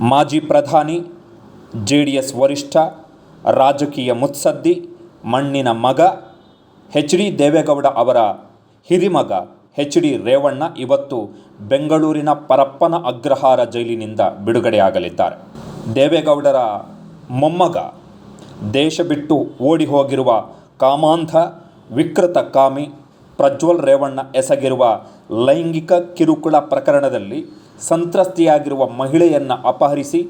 ಮಾಜಿ ಪ್ರಧಾನಿ J D S ವರಿಷ್ಠ, ರಾಜಕೀಯ ಮುತ್ಸದ್ದಿ, ಮಣ್ಣಿನ ಮಗ, ಹೆಚ್ ಡಿ ದೇವೇಗೌಡ ಅವರ ಹಿರಿಮಗ ಹೆಚ್ ಡಿ ರೇವಣ್ಣ ಇವತ್ತು ಬೆಂಗಳೂರಿನ ಪರಪ್ಪನ ಅಗ್ರಹಾರ ಜೈಲಿನಿಂದ ಬಿಡುಗಡೆಯಾಗಲಿದ್ದಾರೆ. ದೇವೇಗೌಡರ ಮೊಮ್ಮಗ, ದೇಶ ಬಿಟ್ಟು ಓಡಿ ಹೋಗಿರುವ ಕಾಮಾಂಧ, ವಿಕೃತ ಕಾಮಿ ಪ್ರಜ್ವಲ್ ರೇವಣ್ಣ ಎಸಗಿರುವ ಲೈಂಗಿಕ ಕಿರುಕುಳ ಪ್ರಕರಣದಲ್ಲಿ ಸಂತ್ರಸ್ತೆಯಾಗಿರುವ ಮಹಿಳೆಯನ್ನು ಅಪಹರಿಸಿ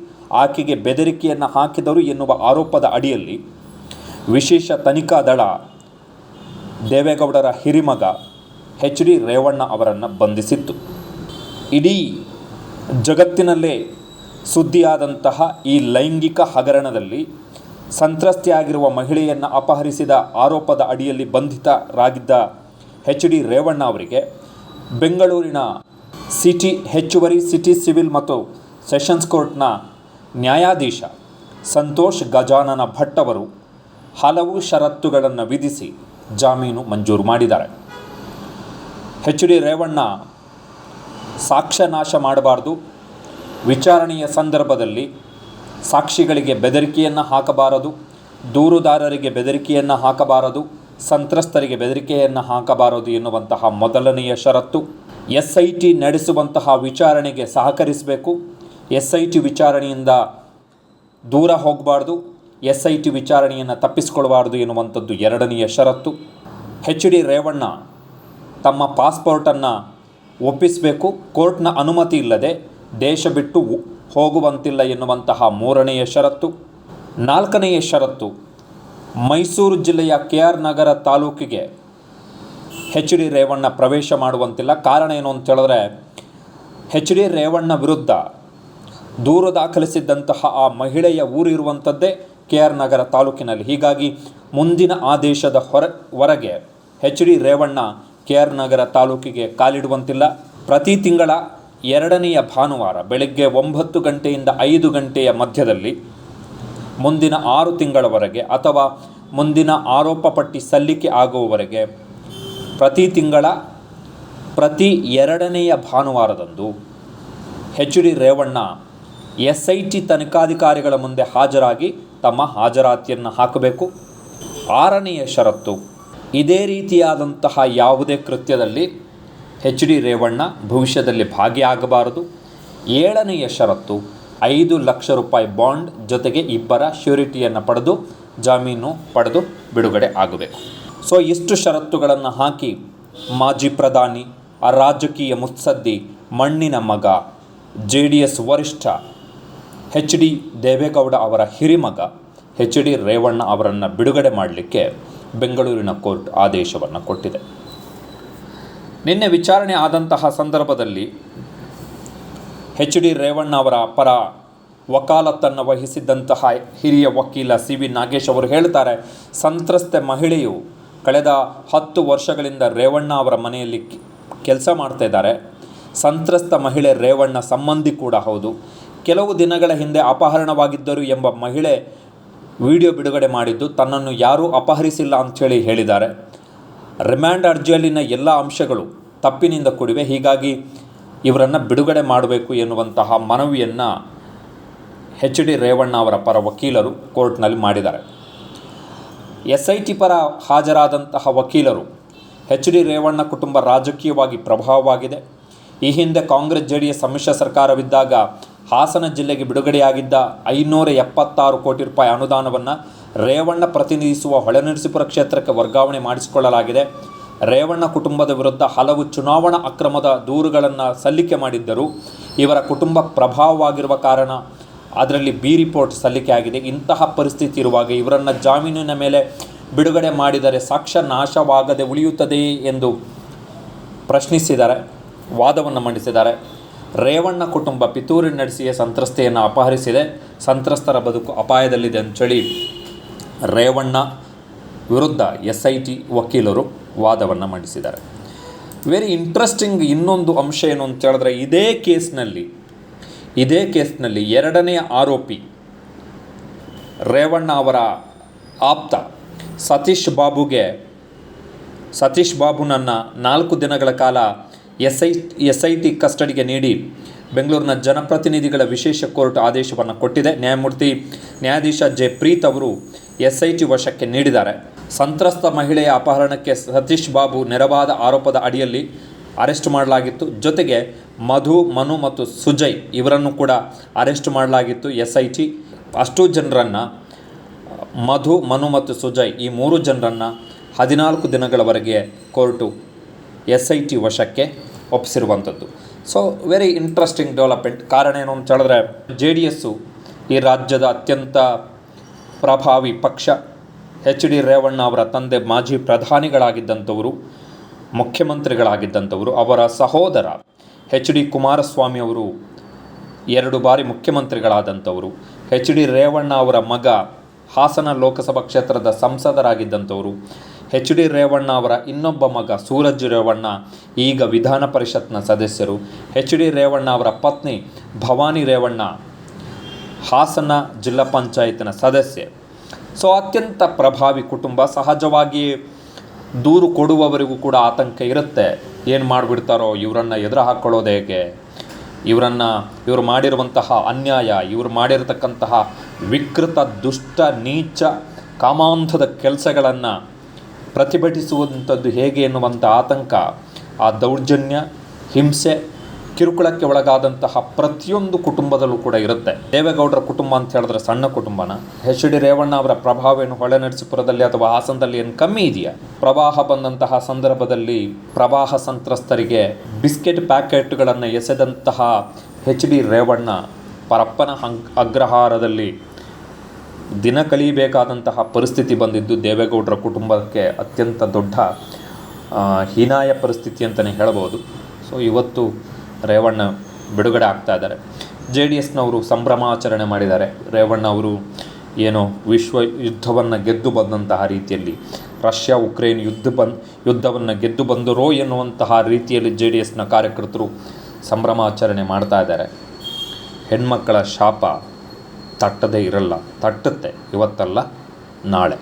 ಆಕೆಗೆ ಬೆದರಿಕೆಯನ್ನು ಹಾಕಿದರು ಎನ್ನುವ ಆರೋಪದ ಅಡಿಯಲ್ಲಿ ವಿಶೇಷ ತನಿಖಾ ದಳ, ದೇವೇಗೌಡರ ಹಿರಿಮಗ ಎಚ್ ಡಿ ರೇವಣ್ಣ ಅವರನ್ನು ಬಂಧಿಸಿತ್ತು. ಇಡೀ ಜಗತ್ತಿನಲ್ಲೇ ಸುದ್ದಿಯಾದಂತಹ ಈ ಲೈಂಗಿಕ ಹಗರಣದಲ್ಲಿ ಸಂತ್ರಸ್ತೆಯಾಗಿರುವ ಮಹಿಳೆಯನ್ನು ಅಪಹರಿಸಿದ ಆರೋಪದ ಅಡಿಯಲ್ಲಿ ಬಂಧಿತರಾಗಿದ್ದ ಎಚ್ ಡಿ ರೇವಣ್ಣ ಅವರಿಗೆ ಬೆಂಗಳೂರಿನ ಸಿಟಿ ಹೆಚ್ಚುವರಿ ಸಿಟಿ ಸಿವಿಲ್ ಮತ್ತು ಸೆಷನ್ಸ್ ಕೋರ್ಟ್ನ ನ್ಯಾಯಾಧೀಶ ಸಂತೋಷ್ ಗಜಾನನ ಭಟ್ ಅವರು ಹಲವು ಷರತ್ತುಗಳನ್ನು ವಿಧಿಸಿ ಜಾಮೀನು ಮಂಜೂರು ಮಾಡಿದ್ದಾರೆ. ಎಚ್ ಡಿ ರೇವಣ್ಣ ಸಾಕ್ಷ್ಯ ನಾಶ ಮಾಡಬಾರ್ದು. ವಿಚಾರಣೆಯ ಸಂದರ್ಭದಲ್ಲಿ ಸಾಕ್ಷಿಗಳಿಗೆ ಬೆದರಿಕೆಯನ್ನು ಹಾಕಬಾರದು. ದೂರುದಾರರಿಗೆ ಬೆದರಿಕೆಯನ್ನು ಹಾಕಬಾರದು. ಸಂತ್ರಸ್ತರಿಗೆ ಬೆದರಿಕೆಯನ್ನು ಹಾಕಬಾರದು ಎನ್ನುವಂತಹ ಮೊದಲನೆಯ ಷರತ್ತು. ಎಸ್ ಐ ಟಿ ನಡೆಸುವಂತಹ ವಿಚಾರಣೆಗೆ ಸಹಕರಿಸಬೇಕು. ಎಸ್ ಐ ಟಿ ವಿಚಾರಣೆಯಿಂದ ದೂರ ಹೋಗಬಾರ್ದು. ಎಸ್ ಐ ಟಿ ವಿಚಾರಣೆಯನ್ನು ತಪ್ಪಿಸಿಕೊಳ್ಬಾರ್ದು ಎನ್ನುವಂಥದ್ದು ಎರಡನೆಯ ಷರತ್ತು. ಎಚ್ ಡಿ ರೇವಣ್ಣ ತಮ್ಮ ಪಾಸ್ಪೋರ್ಟನ್ನು ಒಪ್ಪಿಸಬೇಕು. ಕೋರ್ಟ್ನ ಅನುಮತಿ ಇಲ್ಲದೆ ದೇಶ ಬಿಟ್ಟು ಹೋಗುವಂತಿಲ್ಲ ಎನ್ನುವಂತಹ ಮೂರನೆಯ ಷರತ್ತು. ನಾಲ್ಕನೆಯ ಷರತ್ತು ಮೈಸೂರು ಜಿಲ್ಲೆಯ ಕೆ ಆರ್ ನಗರ ತಾಲೂಕಿಗೆ ಎಚ್ ಡಿ ರೇವಣ್ಣ ಪ್ರವೇಶ ಮಾಡುವಂತಿಲ್ಲ. ಕಾರಣ ಏನು ಅಂತ ಹೇಳಿದ್ರೆ ಎಚ್ ಡಿ ರೇವಣ್ಣ ವಿರುದ್ಧ ದೂರು ದಾಖಲಿಸಿದ್ದಂತಹ ಆ ಮಹಿಳೆಯ ಊರಿರುವಂಥದ್ದೇ ಕೆ ಆರ್ ನಗರ ತಾಲೂಕಿನಲ್ಲಿ. ಹೀಗಾಗಿ ಮುಂದಿನ ಆದೇಶದ ಹೊರ ಹೊರಗೆ H D Revanna K R Nagar ತಾಲೂಕಿಗೆ ಕಾಲಿಡುವಂತಿಲ್ಲ. ಪ್ರತಿ ತಿಂಗಳ ಎರಡನೆಯ ಭಾನುವಾರ ಬೆಳಗ್ಗೆ ಒಂಬತ್ತು ಗಂಟೆಯಿಂದ ಐದು ಗಂಟೆಯ ಮಧ್ಯದಲ್ಲಿ ಮುಂದಿನ ಆರು ತಿಂಗಳವರೆಗೆ ಅಥವಾ ಮುಂದಿನ ಆರೋಪ ಪಟ್ಟಿ ಸಲ್ಲಿಕೆ ಆಗುವವರೆಗೆ ಪ್ರತಿ ತಿಂಗಳ ಪ್ರತಿ ಎರಡನೆಯ ಭಾನುವಾರದಂದು H D Revanna S I T ತನಿಖಾಧಿಕಾರಿಗಳ ಮುಂದೆ ಹಾಜರಾಗಿ ತಮ್ಮ ಹಾಜರಾತಿಯನ್ನು ಹಾಕಬೇಕು. ಆರನೆಯ ಷರತ್ತು, ಇದೇ ರೀತಿಯಾದಂತಹ ಯಾವುದೇ ಕೃತ್ಯದಲ್ಲಿ ಎಚ್ ಡಿ ರೇವಣ್ಣ ಭವಿಷ್ಯದಲ್ಲಿ ಭಾಗಿಯಾಗಬಾರದು. ಏಳನೆಯ ಷರತ್ತು, ಐದು ಲಕ್ಷ ರೂಪಾಯಿ ಬಾಂಡ್ ಜೊತೆಗೆ ಇಬ್ಬರ ಶ್ಯೂರಿಟಿಯನ್ನು ಪಡೆದು ಜಾಮೀನು ಪಡೆದು ಬಿಡುಗಡೆ ಆಗಬೇಕು ಸೊ ಇಷ್ಟು ಷರತ್ತುಗಳನ್ನು ಹಾಕಿ ಮಾಜಿ ಪ್ರಧಾನಿ ರಾಜಕೀಯ ಮುತ್ಸದ್ದಿ ಮಣ್ಣಿನ ಮಗ, ಜೆ ಡಿ ಎಸ್ ವರಿಷ್ಠ ಎಚ್ ಡಿ ದೇವೇಗೌಡ ಅವರ ಹಿರಿಮಗ ಹೆಚ್ ಡಿ ರೇವಣ್ಣ ಅವರನ್ನು ಬಿಡುಗಡೆ ಮಾಡಲಿಕ್ಕೆ ಬೆಂಗಳೂರಿನ ಕೋರ್ಟ್ ಆದೇಶವನ್ನು ಕೊಟ್ಟಿದೆ. ನಿನ್ನೆ ವಿಚಾರಣೆ ಆದಂತಹ ಸಂದರ್ಭದಲ್ಲಿ ಎಚ್ ಡಿ ರೇವಣ್ಣ ಅವರ ಪರ ವಕಾಲತ್ತನ್ನು ವಹಿಸಿದ್ದಂತಹ ಹಿರಿಯ ವಕೀಲ ಸಿ ವಿ ನಾಗೇಶ್ ಅವರು ಹೇಳ್ತಾರೆ, ಸಂತ್ರಸ್ತೆ ಮಹಿಳೆಯು ಕಳೆದ ಹತ್ತು ವರ್ಷಗಳಿಂದ ರೇವಣ್ಣ ಅವರ ಮನೆಯಲ್ಲಿ ಕೆಲಸ ಮಾಡ್ತಾ ಇದ್ದಾರೆ. ಸಂತ್ರಸ್ತ ಮಹಿಳೆ ರೇವಣ್ಣ ಸಂಬಂಧಿ ಕೂಡ ಹೌದು. ಕೆಲವು ದಿನಗಳ ಹಿಂದೆ ಅಪಹರಣವಾಗಿದ್ದರು ಎಂಬ ಮಹಿಳೆ ವಿಡಿಯೋ ಬಿಡುಗಡೆ ಮಾಡಿದ್ದು ತನ್ನನ್ನು ಯಾರೂ ಅಪಹರಿಸಿಲ್ಲ ಅಂಥೇಳಿ ಹೇಳಿದ್ದಾರೆ. ರಿಮ್ಯಾಂಡ್ ಅರ್ಜಿಯಲ್ಲಿನ ಎಲ್ಲ ಅಂಶಗಳು ತಪ್ಪಿನಿಂದ ಕೂಡಿವೆ. ಹೀಗಾಗಿ ಇವರನ್ನು ಬಿಡುಗಡೆ ಮಾಡಬೇಕು ಎನ್ನುವಂತಹ ಮನವಿಯನ್ನು ಎಚ್ ಡಿ ರೇವಣ್ಣ ಅವರ ಪರ ವಕೀಲರು ಕೋರ್ಟ್ನಲ್ಲಿ ಮಾಡಿದ್ದಾರೆ. ಎಸ್ ಐ ಟಿ ಪರ ಹಾಜರಾದಂತಹ ವಕೀಲರು ಎಚ್ ಡಿ ರೇವಣ್ಣ ಕುಟುಂಬ ರಾಜಕೀಯವಾಗಿ ಪ್ರಭಾವವಾಗಿದೆ. ಈ ಹಿಂದೆ ಕಾಂಗ್ರೆಸ್ ಜೆ ಡಿ ಎಸ್ ಸಮ್ಮಿಶ್ರ ಸರ್ಕಾರವಿದ್ದಾಗ ಹಾಸನ ಜಿಲ್ಲೆಗೆ ಬಿಡುಗಡೆಯಾಗಿದ್ದ ಐನೂರ ಎಪ್ಪತ್ತಾರು ಕೋಟಿ ರೂಪಾಯಿ ಅನುದಾನವನ್ನು ರೇವಣ್ಣ ಪ್ರತಿನಿಧಿಸುವ ಹೊಳೆನರಸೀಪುರ ಕ್ಷೇತ್ರಕ್ಕೆ ವರ್ಗಾವಣೆ ಮಾಡಿಸಿಕೊಳ್ಳಲಾಗಿದೆ. ರೇವಣ್ಣ ಕುಟುಂಬದ ವಿರುದ್ಧ ಹಲವು ಚುನಾವಣಾ ಅಕ್ರಮದ ದೂರುಗಳನ್ನು ಸಲ್ಲಿಕೆ ಮಾಡಿದ್ದರು ಇವರ ಕುಟುಂಬ ಪ್ರಭಾವವಾಗಿರುವ ಕಾರಣ ಅದರಲ್ಲಿ ಬಿ ರಿಪೋರ್ಟ್ ಸಲ್ಲಿಕೆ ಆಗಿದೆ. ಇಂತಹ ಪರಿಸ್ಥಿತಿ ಇರುವಾಗ ಇವರನ್ನು ಜಾಮೀನಿನ ಮೇಲೆ ಬಿಡುಗಡೆ ಮಾಡಿದರೆ ಸಾಕ್ಷ್ಯ ನಾಶವಾಗದೆ ಉಳಿಯುತ್ತದೆಯೇ ಎಂದು ಪ್ರಶ್ನಿಸಿದ್ದಾರೆ, ವಾದವನ್ನು ಮಂಡಿಸಿದ್ದಾರೆ. ರೇವಣ್ಣ ಕುಟುಂಬ ಪಿತೂರಿ ನಡೆಸಿಯೇ ಸಂತ್ರಸ್ತೆಯನ್ನು ಅಪಹರಿಸಿದೆ. ಸಂತ್ರಸ್ತರ ಬದುಕು ಅಪಾಯದಲ್ಲಿದೆ ಅಂಥೇಳಿ ರೇವಣ್ಣ ವಿರುದ್ಧ ಎಸ್ ಐ ಟಿ ವಕೀಲರು ವಾದವನ್ನು ಮಂಡಿಸಿದ್ದಾರೆ. ವೆರಿ ಇಂಟ್ರೆಸ್ಟಿಂಗ್ ಇನ್ನೊಂದು ಅಂಶ ಏನು ಅಂತ ಹೇಳಿದ್ರೆ ಇದೇ ಕೇಸ್ನಲ್ಲಿ ಇದೇ ಕೇಸ್ನಲ್ಲಿ ಎರಡನೆಯ ಆರೋಪಿ ರೇವಣ್ಣ ಅವರ ಆಪ್ತ ಸತೀಶ್ ಬಾಬುಗೆ, ಸತೀಶ್ ಬಾಬುನನ್ನು ನಾಲ್ಕು ದಿನಗಳ ಕಾಲ S I S I T ಕಸ್ಟಡಿಗೆ ನೀಡಿ ಬೆಂಗಳೂರಿನ ಜನಪ್ರತಿನಿಧಿಗಳ ವಿಶೇಷ ಕೋರ್ಟ್ ಆದೇಶವನ್ನು ಕೊಟ್ಟಿದೆ. ನ್ಯಾಯಮೂರ್ತಿ ನ್ಯಾಯಾಧೀಶ ಜೆ. ಪ್ರೀತ್ ಅವರು ಎಸ್ ಐ ಟಿ ವಶಕ್ಕೆ ನೀಡಿದ್ದಾರೆ. ಸಂತ್ರಸ್ತ ಮಹಿಳೆಯ ಅಪಹರಣಕ್ಕೆ ಸತೀಶ್ ಬಾಬು ನೆರವಾದ ಆರೋಪದ ಅಡಿಯಲ್ಲಿ ಅರೆಸ್ಟ್ ಮಾಡಲಾಗಿತ್ತು. ಜೊತೆಗೆ ಮಧು, ಮನು ಮತ್ತು ಸುಜಯ್ ಇವರನ್ನು ಕೂಡ ಅರೆಸ್ಟ್ ಮಾಡಲಾಗಿತ್ತು ಎಸ್ ಐ ಟಿ ಅಷ್ಟು ಜನರನ್ನು, ಮಧು, ಮನು ಮತ್ತು ಸುಜಯ್ ಈ ಮೂರು ಜನರನ್ನು ಹದಿನಾಲ್ಕು ದಿನಗಳವರೆಗೆ ಕೋರ್ಟು ಎಸ್ ಐ ಟಿ ವಶಕ್ಕೆ ಒಪ್ಪಿಸಿರುವಂಥದ್ದು. ಸೊ ವೆರಿ ಇಂಟ್ರೆಸ್ಟಿಂಗ್ ಡೆವಲಪ್ಮೆಂಟ್ ಕಾರಣ ಏನು ಅಂತ ಹೇಳಿದ್ರೆ ಜೆ ಡಿ ಎಸ್ಸು ಈ ರಾಜ್ಯದ ಅತ್ಯಂತ ಪ್ರಭಾವಿ ಪಕ್ಷ ಎಚ್ ಡಿ ರೇವಣ್ಣ ಅವರ ತಂದೆ ಮಾಜಿ ಪ್ರಧಾನಿಗಳಾಗಿದ್ದಂಥವರು ಮುಖ್ಯಮಂತ್ರಿಗಳಾಗಿದ್ದಂಥವರು ಅವರ ಸಹೋದರ ಎಚ್ ಡಿ ಕುಮಾರಸ್ವಾಮಿ ಅವರು, ಎರಡು ಬಾರಿ ಮುಖ್ಯಮಂತ್ರಿಗಳಾದಂಥವರು ಎಚ್ ಡಿ ರೇವಣ್ಣ ಅವರ ಮಗ ಹಾಸನ ಲೋಕಸಭಾ ಕ್ಷೇತ್ರದ ಸಂಸದರಾಗಿದ್ದಂಥವರು ಎಚ್ ಡಿ ರೇವಣ್ಣ ಅವರ ಇನ್ನೊಬ್ಬ ಮಗ ಸೂರಜ್ ರೇವಣ್ಣ, ಈಗ ವಿಧಾನ ಪರಿಷತ್ನ ಸದಸ್ಯರು ಎಚ್ ಡಿ ರೇವಣ್ಣ ಅವರ ಪತ್ನಿ ಭವಾನಿ ರೇವಣ್ಣ, ಹಾಸನ ಜಿಲ್ಲಾ ಪಂಚಾಯತ್ನ ಸದಸ್ಯೆ. ಸೊ ಅತ್ಯಂತ ಪ್ರಭಾವಿ ಕುಟುಂಬ ಸಹಜವಾಗಿ ದೂರು ಕೊಡುವವರಿಗೂ ಕೂಡ ಆತಂಕ ಇರುತ್ತೆ. ಏನು ಮಾಡಿಬಿಡ್ತಾರೋ ಇವರನ್ನು ಎದುರು ಹಾಕ್ಕೊಳ್ಳೋದು ಹೇಗೆ? ಇವರನ್ನು, ಇವರು ಮಾಡಿರುವಂತಹ ಅನ್ಯಾಯ, ಇವರು ಮಾಡಿರತಕ್ಕಂತಹ ವಿಕೃತ, ದುಷ್ಟ, ನೀಚ, ಕಾಮಾಂಧದ ಕೆಲಸಗಳನ್ನು ಪ್ರತಿಭಟಿಸುವಂಥದ್ದು ಹೇಗೆ ಎನ್ನುವಂಥ ಆತಂಕ, ಆ ದೌರ್ಜನ್ಯ, ಹಿಂಸೆ ಕಿರುಕುಳಕ್ಕೆ ಒಳಗಾದಂತಹ ಪ್ರತಿಯೊಂದು ಕುಟುಂಬದಲ್ಲೂ ಕೂಡ ಇರುತ್ತೆ. ದೇವೇಗೌಡರ ಕುಟುಂಬ ಅಂತ ಹೇಳಿದ್ರೆ ಸಣ್ಣ ಕುಟುಂಬನ. ಎಚ್ ಡಿ ರೇವಣ್ಣ ಅವರ ಪ್ರಭಾವ ಏನು ಹೊಳೆನರಸೀಪುರದಲ್ಲಿ ಅಥವಾ ಹಾಸನದಲ್ಲಿ ಏನು ಕಮ್ಮಿ ಇದೆಯಾ? ಪ್ರವಾಹ ಬಂದಂತಹ ಸಂದರ್ಭದಲ್ಲಿ ಪ್ರವಾಹ ಸಂತ್ರಸ್ತರಿಗೆ ಬಿಸ್ಕೆಟ್ ಪ್ಯಾಕೆಟ್ಗಳನ್ನು ಎಸೆದಂತಹ ಎಚ್ ಡಿ ರೇವಣ್ಣ ಪರಪ್ಪನ ಅಗ್ರಹಾರದಲ್ಲಿ ದಿನ ಕಲಿಯಬೇಕಾದಂತಹ ಪರಿಸ್ಥಿತಿ ಬಂದಿದ್ದು ದೇವೇಗೌಡರ ಕುಟುಂಬಕ್ಕೆ ಅತ್ಯಂತ ದೊಡ್ಡ ಹೀನಾಯ ಪರಿಸ್ಥಿತಿ ಅಂತಲೇ ಹೇಳ್ಬೋದು. ಸೊ ಇವತ್ತು ರೇವಣ್ಣ ಬಿಡುಗಡೆ ಆಗ್ತಾ ಇದ್ದಾರೆ. ಜೆ ಡಿ ಎಸ್ನವರು ಸಂಭ್ರಮಾಚರಣೆ ಮಾಡಿದ್ದಾರೆ. ರೇವಣ್ಣ ಅವರು ಏನು ವಿಶ್ವ ಯುದ್ಧವನ್ನು ಗೆದ್ದು ಬಂದಂತಹ ರೀತಿಯಲ್ಲಿ, ರಷ್ಯಾ ಉಕ್ರೇನ್ ಯುದ್ಧ ಬಂದ್, ಯುದ್ಧವನ್ನು ಗೆದ್ದು ಬಂದರೋ ಎನ್ನುವಂತಹ ರೀತಿಯಲ್ಲಿ ಜೆ ಡಿ ಎಸ್ನ ಕಾರ್ಯಕರ್ತರು ಸಂಭ್ರಮಾಚರಣೆ ಮಾಡ್ತಾ ಇದ್ದಾರೆ. ಹೆಣ್ಮಕ್ಕಳ ಶಾಪ ತಟ್ಟದೇ ಇರಲ್ಲ, ತಟ್ಟುತ್ತೆ ಇವತ್ತಲ್ಲ ನಾಳೆ.